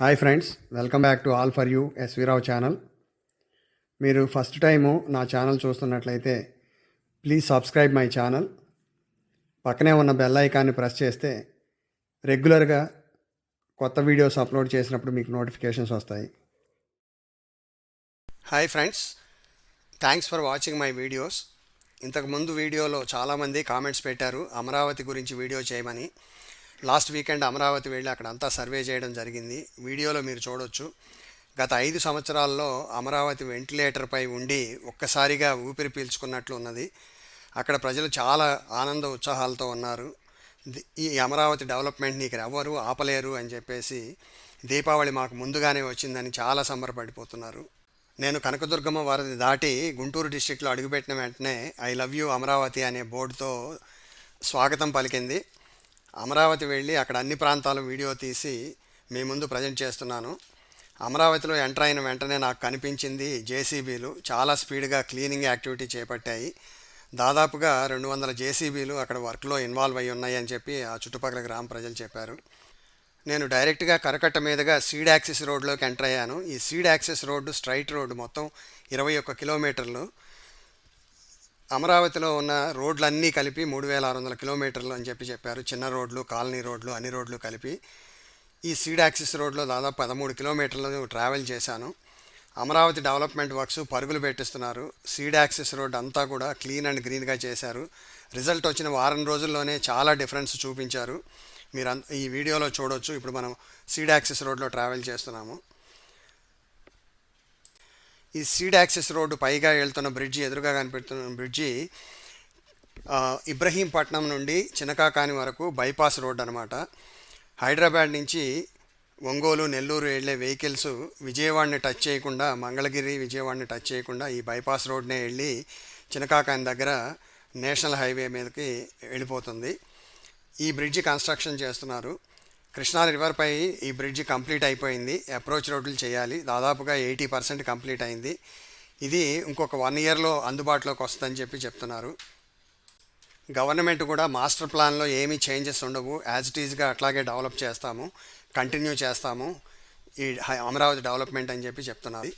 Hi friends welcome back to all for you S V Rao channel మీరు first time నా channel చూస్తున్నట్లయితే please subscribe my channel పక్కనే ఉన్న bell ఐకాన్ని ప్రెస్ చేస్తే రెగ్యులర్గా కొత్త వీడియోస్ అప్లోడ్ చేసినప్పుడు మీకు నోటిఫికేషన్స్ వస్తాయి. Hi friends thanks for watching my videos ఇంతకుముందు వీడియోలో చాలామంది కామెంట్స్ పెట్టారు అమరావతి గురించి వీడియో చేయమని. లాస్ట్ వీకెండ్ అమరావతి వెళ్ళి అక్కడ అంతా సర్వే చేయడం జరిగింది. వీడియోలో మీరు చూడొచ్చు. గత ఐదు సంవత్సరాల్లో అమరావతి వెంటిలేటర్పై ఉండి ఒక్కసారిగా ఊపిరి పీల్చుకున్నట్లు ఉన్నది. అక్కడ ప్రజలు చాలా ఆనంద ఉత్సాహాలతో ఉన్నారు. ఈ అమరావతి డెవలప్మెంట్ని ఇక్కడ ఎవరు ఆపలేరు అని చెప్పేసి దీపావళి మాకు ముందుగానే వచ్చిందని చాలా సంబరపడిపోతున్నారు. నేను కనకదుర్గమ్మ వారిని దాటి గుంటూరు డిస్టిక్లో అడుగుపెట్టిన వెంటనే ఐ లవ్ యూ అమరావతి అనే బోర్డుతో స్వాగతం పలికింది. అమరావతి వెళ్ళి అక్కడ అన్ని ప్రాంతాలు వీడియో తీసి మీ ముందు ప్రజెంట్ చేస్తున్నాను. అమరావతిలో ఎంటర్ అయిన వెంటనే నాకు కనిపించింది జేసీబీలు. చాలా స్పీడ్గా క్లీనింగ్ యాక్టివిటీ చేపట్టాయి. దాదాపుగా రెండు వందల జేసీబీలు అక్కడ వర్క్లో ఇన్వాల్వ్ అయి ఉన్నాయి అని చెప్పి ఆ చుట్టుపక్కల గ్రామ ప్రజలు చెప్పారు. నేను డైరెక్ట్గా కరకట్ట మీదుగా సీడ్ యాక్సిస్ రోడ్లోకి ఎంటర్ అయ్యాను. ఈ seed axis road straight road మొత్తం ఇరవై ఒక్క కిలోమీటర్లు. అమరావతిలో ఉన్న రోడ్లన్నీ కలిపి మూడు వేల ఆరు వందల కిలోమీటర్లు అని చెప్పి చెప్పారు. చిన్న రోడ్లు కాలనీ రోడ్లు అన్ని రోడ్లు కలిపి ఈ సీడ్ యాక్సిస్ రోడ్లో దాదాపు పదమూడు కిలోమీటర్లు ట్రావెల్ చేశాను. అమరావతి డెవలప్మెంట్ వర్క్స్ పరుగులు పెట్టిస్తున్నారు. సీడ్ యాక్సిస్ రోడ్ అంతా కూడా క్లీన్ అండ్ గ్రీన్గా చేశారు. రిజల్ట్ వచ్చిన వారం రోజుల్లోనే చాలా డిఫరెన్స్ చూపించారు. మీరు ఈ వీడియోలో చూడొచ్చు. ఇప్పుడు మనం సీడ్ యాక్సిస్ రోడ్లో ట్రావెల్ చేస్తున్నాము. ఈ సీడ్ యాక్సెస్ రోడ్డు పైగా వెళ్తున్న బ్రిడ్జి ఎదురుగా కనిపెడుతున్న బ్రిడ్జి ఇబ్రహీంపట్నం నుండి చినకాకాని వరకు బైపాస్ రోడ్ అనమాట హైదరాబాద్ నుంచి ఒంగోలు నెల్లూరు వెళ్ళే వెహికల్స్ విజయవాడని టచ్ చేయకుండా మంగళగిరి విజయవాడని టచ్ చేయకుండా ఈ బైపాస్ రోడ్నే వెళ్ళి చినకాకాని దగ్గర నేషనల్ హైవే మీదకి వెళ్ళిపోతుంది. ఈ బ్రిడ్జి కన్స్ట్రక్షన్ చేస్తున్నారు. కృష్ణా రివర్పై ఈ బ్రిడ్జ్ కంప్లీట్ అయిపోయింది. అప్రోచ్ రోడ్లు చేయాలి. దాదాపుగా ఎయిటీ పర్సెంట్ కంప్లీట్ అయింది. ఇది ఇంకొక వన్ ఇయర్లో అందుబాటులోకి వస్తుందని చెప్పి చెప్తున్నారు. గవర్నమెంట్ కూడా మాస్టర్ ప్లాన్లో ఏమీ చేంజెస్ ఉండవు. యాజ్ ఇట్ ఈజ్గా అట్లాగే డెవలప్ చేస్తాము. కంటిన్యూ చేస్తాము. ఈ హై- అమరావతి డెవలప్మెంట్ అని చెప్పి చెప్తున్నారు.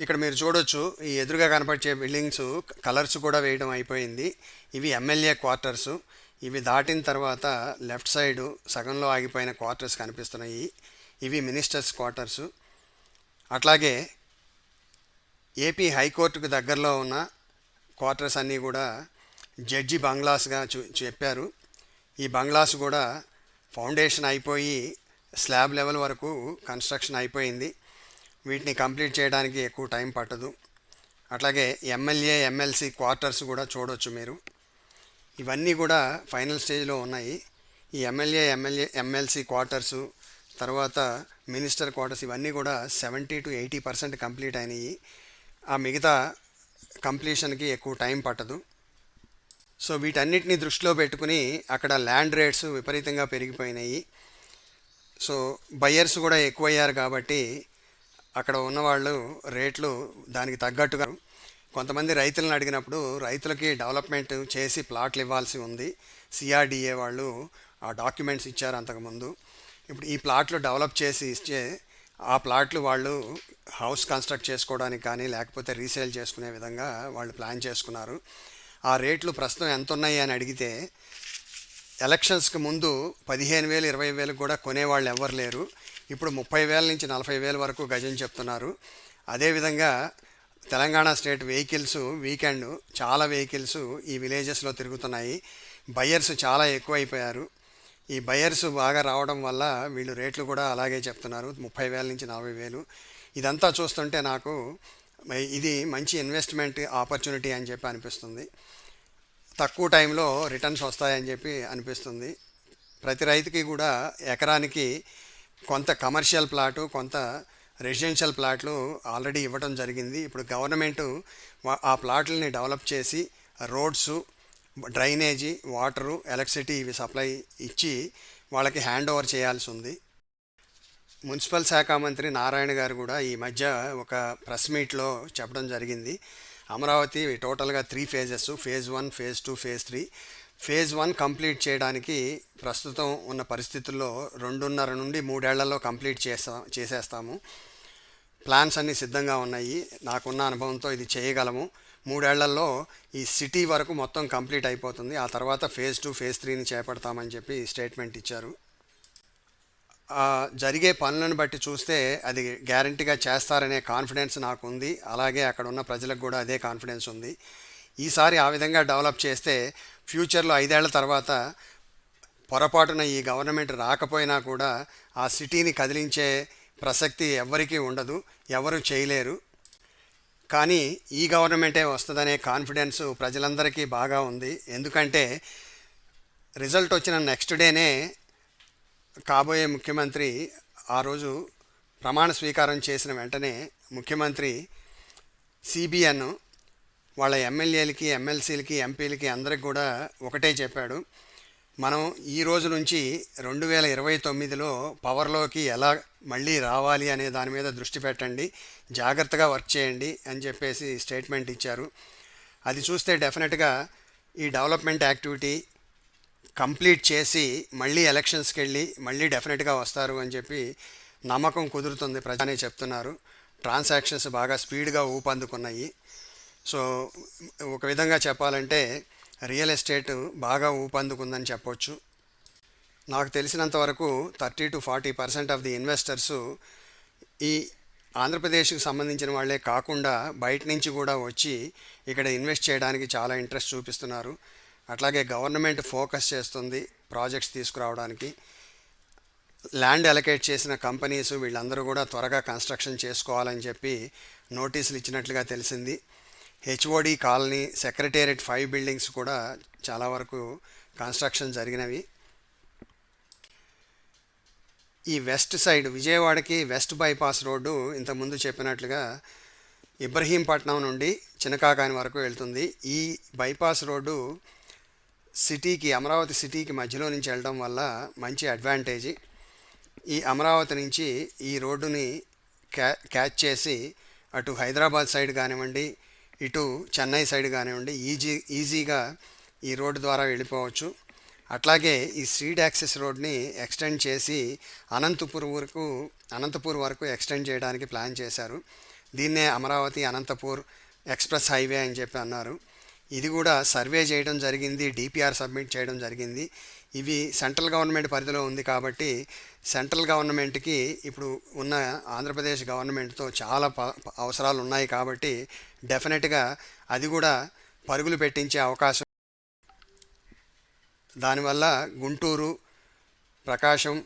ఇక్కడ మీరు చూడొచ్చు ఈ ఎదురుగా కనపడే బిల్డింగ్స్ కలర్స్ కూడా వేయడం అయిపోయింది. ఇవి ఎమ్మెల్యే క్వార్టర్స్. ఇవి దాటిన తర్వాత లెఫ్ట్ సైడ్ సగంలో ఆగిపోయిన క్వార్టర్స్ కనిపిస్తున్నాయి. ఇవి మినిస్టర్స్ క్వార్టర్స్. అట్లాగే ఏపీ హైకోర్టుకు దగ్గరలో ఉన్న క్వార్టర్స్ అన్నీ కూడా జడ్జి బంగ్లాస్గా చూ చెప్పారు. ఈ బంగ్లాస్ కూడా ఫౌండేషన్ అయిపోయి స్లాబ్ లెవెల్ వరకు కన్స్ట్రక్షన్ అయిపోయింది. వీటిని కంప్లీట్ చేయడానికి ఎక్కువ టైం పట్టదు. అట్లాగే ఎమ్మెల్యే ఎమ్మెల్సీ క్వార్టర్స్ కూడా చూడొచ్చు మీరు. ఇవన్నీ కూడా ఫైనల్ స్టేజ్లో ఉన్నాయి. ఈ ఎమ్మెల్యే ఎమ్మెల్యే ఎమ్మెల్సీ క్వార్టర్సు తర్వాత మినిస్టర్ క్వార్టర్స్ ఇవన్నీ కూడా seventy to eighty percent complete అయినాయి. ఆ మిగతా కంప్లీషన్కి ఎక్కువ టైం పట్టదు. సో వీటన్నిటిని దృష్టిలో పెట్టుకుని అక్కడ ల్యాండ్ రేట్స్ విపరీతంగా పెరిగిపోయినాయి. సో బయ్యర్స్ కూడా ఎక్కువయ్యారు కాబట్టి అక్కడ ఉన్నవాళ్ళు రేట్లు దానికి తగ్గట్టుగా కొంతమంది రైతులను అడిగినప్పుడు రైతులకి డెవలప్మెంట్ చేసి ప్లాట్లు ఇవ్వాల్సి ఉంది. సిఆర్డిఏ వాళ్ళు ఆ డాక్యుమెంట్స్ ఇచ్చారు అంతకుముందు. ఇప్పుడు ఈ ప్లాట్లు డెవలప్ చేసి ఇచ్చే ఆ ప్లాట్లు వాళ్ళు హౌస్ కన్స్ట్రక్ట్ చేసుకోవడానికి కానీ లేకపోతే రీసేల్ చేసుకునే విధంగా వాళ్ళు ప్లాన్ చేసుకున్నారు. ఆ రేట్లు ప్రస్తుతం ఎంత ఉన్నాయి అని అడిగితే ఎలక్షన్స్కి ముందు పదిహేను వేలు ఇరవై వేలు కూడా కొనేవాళ్ళు ఎవరు లేరు. ఇప్పుడు ముప్పై వేల నుంచి నలభై వేల వరకు గజం చెప్తున్నారు. అదేవిధంగా తెలంగాణ స్టేట్ వెహికల్స్ వీకెండ్ చాలా వెహికల్స్ ఈ విలేజెస్లో తిరుగుతున్నాయి. బయర్స్ చాలా ఎక్కువైపోయారు. ఈ బయర్స్ బాగా రావడం వల్ల వీళ్ళు రేట్లు కూడా అలాగే చెప్తున్నారు. ముప్పై వేల నుంచి నలభై వేలు. ఇదంతా చూస్తుంటే నాకు ఇది మంచి ఇన్వెస్ట్మెంట్ ఆపర్చునిటీ అని చెప్పి అనిపిస్తుంది. తక్కువ టైంలో రిటర్న్స్ వస్తాయని చెప్పి అనిపిస్తుంది. ప్రతి రైతుకి కూడా ఎకరానికి కొంత కమర్షియల్ ప్లాటు కొంత రెసిడెన్షియల్ ప్లాట్లు ఆల్రెడీ ఇవ్వడం జరిగింది. ఇప్పుడు గవర్నమెంట్ ఆ ప్లాట్లని డెవలప్ చేసి రోడ్సు డ్రైనేజీ వాటరు ఎలక్ట్రిసిటీ ఇవి సప్లై ఇచ్చి వాళ్ళకి హ్యాండ్ ఓవర్ చేయాల్సి ఉంది. మున్సిపల్ శాఖ మంత్రి నారాయణ గారు కూడా ఈ మధ్య ఒక ప్రెస్ మీట్లో చెప్పడం జరిగింది. అమరావతి టోటల్గా three phases phase one phase two phase three. Phase one complete చేయడానికి ప్రస్తుతం ఉన్న పరిస్థితుల్లో రెండున్నర నుండి మూడేళ్ళలో కంప్లీట్ చేస్తా చేసేస్తాము. ప్లాన్స్ అన్నీ సిద్ధంగా ఉన్నాయి. నాకున్న అనుభవంతో ఇది చేయగలము. మూడేళ్ళలో ఈ సిటీ వరకు మొత్తం కంప్లీట్ అయిపోతుంది. ఆ తర్వాత ఫేజ్ టూ ఫేజ్ త్రీని చేపడతామని చెప్పి స్టేట్మెంట్ ఇచ్చారు. జరిగే పనులను బట్టి చూస్తే అది గ్యారంటీగా చేస్తారనే కాన్ఫిడెన్స్ నాకు ఉంది అలాగే అక్కడ ఉన్న ప్రజలకు కూడా అదే కాన్ఫిడెన్స్ ఉంది. ఈసారి ఆ విధంగా డెవలప్ చేస్తే ఫ్యూచర్లో ఐదేళ్ళ తర్వాత పొరపాటున ఈ గవర్నమెంట్ రాకపోయినా కూడా ఆ సిటీని కదిలించే ప్రసక్తి ఎవ్వరికీ ఉండదు ఎవరు చేయలేరు. కానీ ఈ గవర్నమెంటే వస్తుందనే కాన్ఫిడెన్స్ ప్రజలందరికీ బాగా ఉంది. ఎందుకంటే రిజల్ట్ వచ్చిన నెక్స్ట్ డేనే కాబోయే ముఖ్యమంత్రి ఆ రోజు ప్రమాణ స్వీకారం చేసిన వెంటనే ముఖ్యమంత్రి సిబిఎన్ వాళ్ళ ఎమ్మెల్యేలకి ఎమ్మెల్సీలకి ఎంపీలకి అందరికి కూడా ఒకటే చెప్పాడు. మనం ఈ రోజు నుంచి రెండు వేల ఇరవై తొమ్మిదిలో పవర్లోకి ఎలా మళ్ళీ రావాలి అనే దాని మీద దృష్టి పెట్టండి జాగ్రత్తగా వర్క్ చేయండి అని చెప్పేసి స్టేట్మెంట్ ఇచ్చారు. అది చూస్తే డెఫినెట్గా ఈ డెవలప్మెంట్ యాక్టివిటీ కంప్లీట్ చేసి మళ్ళీ ఎలక్షన్స్కి వెళ్ళి మళ్ళీ డెఫినెట్గా వస్తారు అని చెప్పి నమ్మకం కుదురుతుంది ప్రజానే చెప్తున్నారు. ట్రాన్సాక్షన్స్ బాగా స్పీడ్గా ఊపందుకున్నాయి. సో ఒక విధంగా చెప్పాలంటే రియల్ ఎస్టేట్ బాగా ఊపందుకుందని చెప్పొచ్చు. నాకు తెలిసినంత వరకు thirty to forty percent of the investors ఈ ఆంధ్రప్రదేశ్కి సంబంధించిన వాళ్ళే కాకుండా బయట నుంచి కూడా వచ్చి ఇక్కడ ఇన్వెస్ట్ చేయడానికి చాలా ఇంట్రెస్ట్ చూపిస్తున్నారు. అట్లాగే గవర్నమెంట్ ఫోకస్ చేస్తుంది ప్రాజెక్ట్స్ తీసుకురావడానికి. ల్యాండ్ అలొకేట్ చేసిన కంపెనీస్ వీళ్ళందరూ కూడా త్వరగా కన్స్ట్రక్షన్ చేసుకోవాలని చెప్పి నోటీసులు ఇచ్చినట్లుగా తెలిసింది. HOD colony secretariat five buildings కూడా చాలా వరకు కన్స్ట్రక్షన్ జరిగినవి. ఈ వెస్ట్ సైడ్ విజయవాడకి వెస్ట్ బైపాస్ రోడ్డు ఇంతకుముందు చెప్పినట్లుగా ఇబ్రహీంపట్నం నుండి చినకాకాని వరకు వెళ్తుంది. ఈ బైపాస్ రోడ్డు సిటీకి అమరావతి సిటీకి మధ్యలో నుంచి వెళ్ళడం వల్ల మంచి అడ్వాంటేజీ. ఈ అమరావతి నుంచి ఈ రోడ్డుని క్యా క్యాచ్ చేసి అటు హైదరాబాద్ సైడ్ కానివ్వండి ఇటు చెన్నై సైడ్ కానివ్వండి ఈజీ ఈజీగా ఈ రోడ్డు ద్వారా వెళ్ళిపోవచ్చు. అట్లాగే ఈ స్ట్రీట్ యాక్సెస్ రోడ్ని ఎక్స్టెండ్ చేసి అనంతపూర్ వరకు అనంతపూర్ వరకు ఎక్స్టెండ్ చేయడానికి ప్లాన్ చేశారు. దీన్నే అమరావతి అనంతపూర్ ఎక్స్ప్రెస్ హైవే అని చెప్పి అన్నారు. ఇది కూడా సర్వే చేయడం జరిగింది డిపిఆర్ సబ్మిట్ చేయడం జరిగింది. ఇవి సెంట్రల్ గవర్నమెంట్ పరిధిలో ఉంది కాబట్టి సెంట్రల్ గవర్నమెంట్కి ఇప్పుడు ఉన్న ఆంధ్రప్రదేశ్ గవర్నమెంట్తో చాలా ప- అవసరాలు ఉన్నాయి కాబట్టి డెఫినెట్గా అది కూడా పరుగులు పెట్టించే అవకాశం. దానివల్ల గుంటూరు ప్రకాశం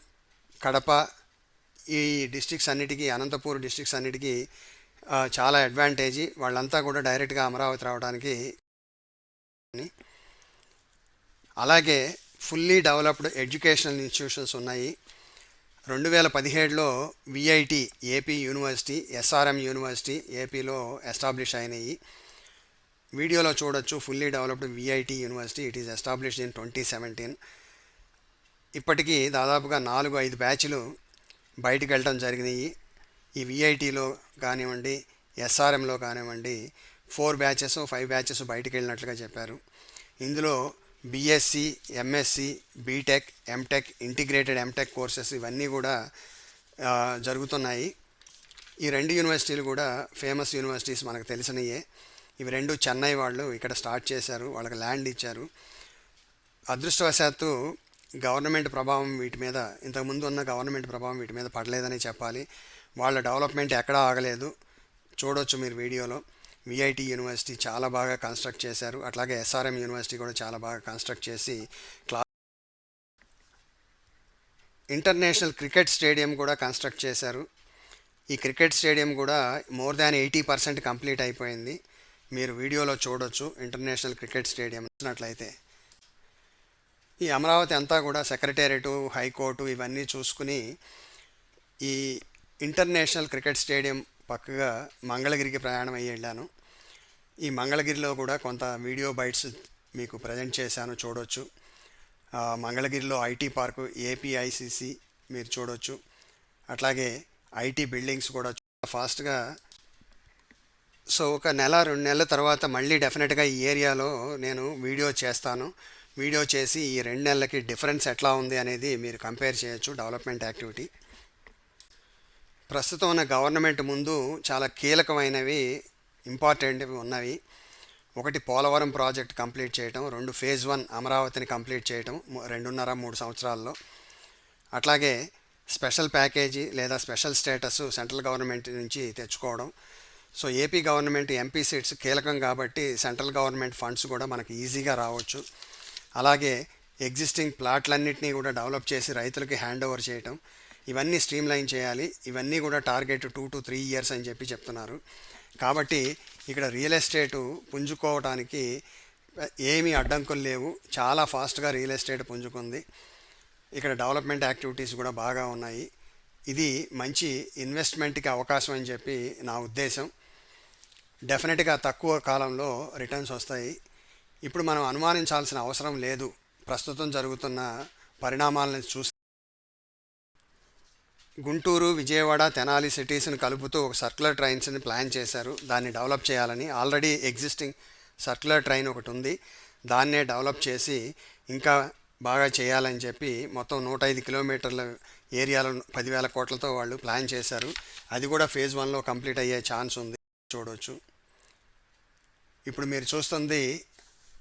కడప ఈ డిస్ట్రిక్ట్స్ అన్నిటికీ అనంతపూర్ డిస్ట్రిక్ట్స్ అన్నిటికీ చాలా అడ్వాంటేజీ వాళ్ళంతా కూడా డైరెక్ట్గా అమరావతి రావడానికి. అలాగే ఫుల్లీ డెవలప్డ్ ఎడ్యుకేషనల్ ఇన్స్టిట్యూషన్స్ ఉన్నాయి. రెండు వేల పదిహేడులో VIT AP university SRM university ఏపీలో ఎస్టాబ్లిష్ అయినాయి. వీడియోలో చూడొచ్చు fully developed VIT university it is established in twenty seventeen ఇప్పటికీ దాదాపుగా నాలుగు ఐదు బ్యాచ్లు బయటికి వెళ్ళడం జరిగినాయి. ఈ విఐటిలో కానివ్వండి ఎస్ఆర్ఎంలో కానివ్వండి ఫోర్ బ్యాచెస్ ఫైవ్ బ్యాచెస్ బయటికి వెళ్ళినట్లుగా చెప్పారు. ఇందులో BSc MSc BTech MTech integrated MTech courses ఇవన్నీ కూడా జరుగుతున్నాయి. ఈ రెండు యూనివర్సిటీలు కూడా ఫేమస్ యూనివర్సిటీస్ మనకు తెలిసినయే. ఇవి రెండు చెన్నై వాళ్ళు ఇక్కడ స్టార్ట్ చేశారు వాళ్ళకి ల్యాండ్ ఇచ్చారు. అదృష్టవశాత్తు గవర్నమెంట్ ప్రభావం వీటి మీద ఇంతకుముందు ఉన్న గవర్నమెంట్ ప్రభావం వీటి మీద పడలేదని చెప్పాలి. వాళ్ళ డెవలప్మెంట్ ఎక్కడా ఆగలేదు. చూడొచ్చు మీరు వీడియోలో. విఐటి యూనివర్సిటీ చాలా బాగా కన్స్ట్రక్ట్ చేశారు. అట్లాగే ఎస్ఆర్ఎం యూనివర్సిటీ కూడా చాలా బాగా కన్స్ట్రక్ట్ చేసి క్లా ఇంటర్నేషనల్ క్రికెట్ స్టేడియం కూడా కన్స్ట్రక్ట్ చేశారు. ఈ క్రికెట్ స్టేడియం కూడా more than eighty percent complete అయిపోయింది. మీరు వీడియోలో చూడొచ్చు ఇంటర్నేషనల్ క్రికెట్ స్టేడియం చూసినట్లయితే ఈ అమరావతి అంతా కూడా సెక్రటేరియట్ హైకోర్టు ఇవన్నీ చూసుకుని ఈ ఇంటర్నేషనల్ క్రికెట్ స్టేడియం పక్కగా మంగళగిరికి ప్రయాణం అయ్యి వెళ్ళాను. ఈ మంగళగిరిలో కూడా కొంత వీడియో బైట్స్ మీకు ప్రజెంట్ చేశాను చూడొచ్చు. మంగళగిరిలో ఐటీ పార్కు ఏపీఐసిసి మీరు చూడొచ్చు. అట్లాగే ఐటీ బిల్డింగ్స్ కూడా చాలా ఫాస్ట్గా సో ఒక నెల రెండు నెలల తర్వాత మళ్ళీ డెఫినెట్గా ఈ ఏరియాలో నేను వీడియో చేస్తాను. వీడియో చేసి ఈ రెండు నెలలకి డిఫరెన్స్ ఎట్లా ఉంది అనేది మీరు కంపేర్ చేయొచ్చు డెవలప్మెంట్ యాక్టివిటీ. ప్రస్తుతం ఉన్న గవర్నమెంట్ ముందు చాలా కీలకమైనవి ఇంపార్టెంట్వి ఉన్నవి. ఒకటి పోలవరం ప్రాజెక్ట్ కంప్లీట్ చేయటం రెండు ఫేజ్ వన్ అమరావతిని కంప్లీట్ చేయటం రెండున్నర మూడు సంవత్సరాల్లో. అట్లాగే స్పెషల్ ప్యాకేజీ లేదా స్పెషల్ స్టేటస్ సెంట్రల్ గవర్నమెంట్ నుంచి తెచ్చుకోవడం. So AP government MP seats కీలకం కాబట్టి సెంట్రల్ గవర్నమెంట్ ఫండ్స్ కూడా మనకు ఈజీగా రావచ్చు. అలాగే ఎగ్జిస్టింగ్ ప్లాట్లన్నింటినీ కూడా డెవలప్ చేసి రైతులకి హ్యాండ్ ఓవర్ చేయటం. ఇవన్నీ స్ట్రీమ్ లైన్ చేయాలి. ఇవన్నీ కూడా target two to three years అని చెప్పి చెప్తున్నారు. కాబట్టి ఇక్కడ రియల్ ఎస్టేటు పుంజుకోవడానికి ఏమీ అడ్డంకులు లేవు. చాలా ఫాస్ట్గా రియల్ ఎస్టేట్ పుంజుకుంది. ఇక్కడ డెవలప్మెంట్ యాక్టివిటీస్ కూడా బాగా ఉన్నాయి. ఇది మంచి ఇన్వెస్ట్మెంట్కి అవకాశం అని చెప్పి నా ఉద్దేశం. డెఫినెట్గా తక్కువ కాలంలో రిటర్న్స్ వస్తాయి. ఇప్పుడు మనం అనుమానించాల్సిన అవసరం లేదు. ప్రస్తుతం జరుగుతున్న పరిణామాలను చూసి గుంటూరు విజయవాడ తెనాలి సిటీస్ని కలుపుతూ ఒక సర్క్యులర్ ట్రైన్స్ని ప్లాన్ చేశారు. దాన్ని డెవలప్ చేయాలని ఆల్రెడీ ఎగ్జిస్టింగ్ సర్క్యులర్ ట్రైన్ ఒకటి ఉంది. దాన్నే డెవలప్ చేసి ఇంకా బాగా చేయాలని చెప్పి మొత్తం నూట ఐదు కిలోమీటర్ల ఏరియాలో పదివేల కోట్లతో వాళ్ళు ప్లాన్ చేశారు. అది కూడా ఫేజ్ వన్లో కంప్లీట్ అయ్యే ఛాన్స్ ఉంది. చూడవచ్చు ఇప్పుడు మీరు చూస్తుంది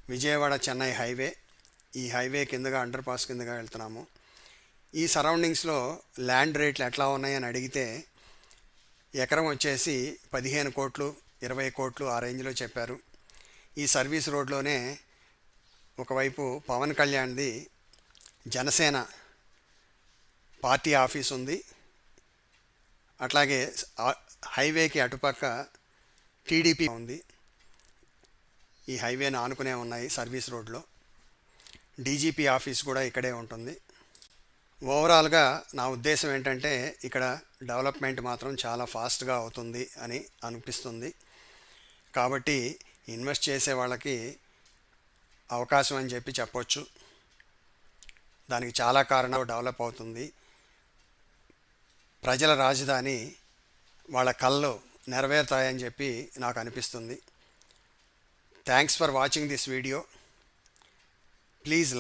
విజయవాడ చెన్నై హైవే. ఈ హైవే కిందగా అండర్ పాస్ కిందగా వెళ్తున్నాము. ఈ సరౌండింగ్స్లో ల్యాండ్ రేట్లు ఎట్లా ఉన్నాయని అడిగితే ఎకరం వచ్చేసి పదిహేను కోట్లు ఇరవై కోట్లు ఆ రేంజ్లో చెప్పారు. ఈ సర్వీస్ రోడ్లోనే ఒకవైపు పవన్ కళ్యాణ్ది జనసేన పార్టీ ఆఫీస్ ఉంది. అట్లాగే హైవేకి అటుపక్క టీడీపీ ఉంది. ఈ హైవేను ఆనుకునే ఉన్నాయి సర్వీస్ రోడ్లో. డీజీపీ ఆఫీస్ కూడా ఇక్కడే ఉంటుంది. ఓవరాల్గా నా ఉద్దేశం ఏంటంటే ఇక్కడ డెవలప్మెంట్ మాత్రం చాలా ఫాస్ట్గా అవుతుంది అని అనిపిస్తుంది. కాబట్టి ఇన్వెస్ట్ చేసే వాళ్ళకి అవకాశం అని చెప్పి చెప్పొచ్చు. దానికి చాలా కారణాలు డెవలప్ అవుతుంది. ప్రజల రాజధాని వాళ్ళ కళ్ళు నెరవేరుతాయని చెప్పి నాకు అనిపిస్తుంది. Thanks for watching this video. Please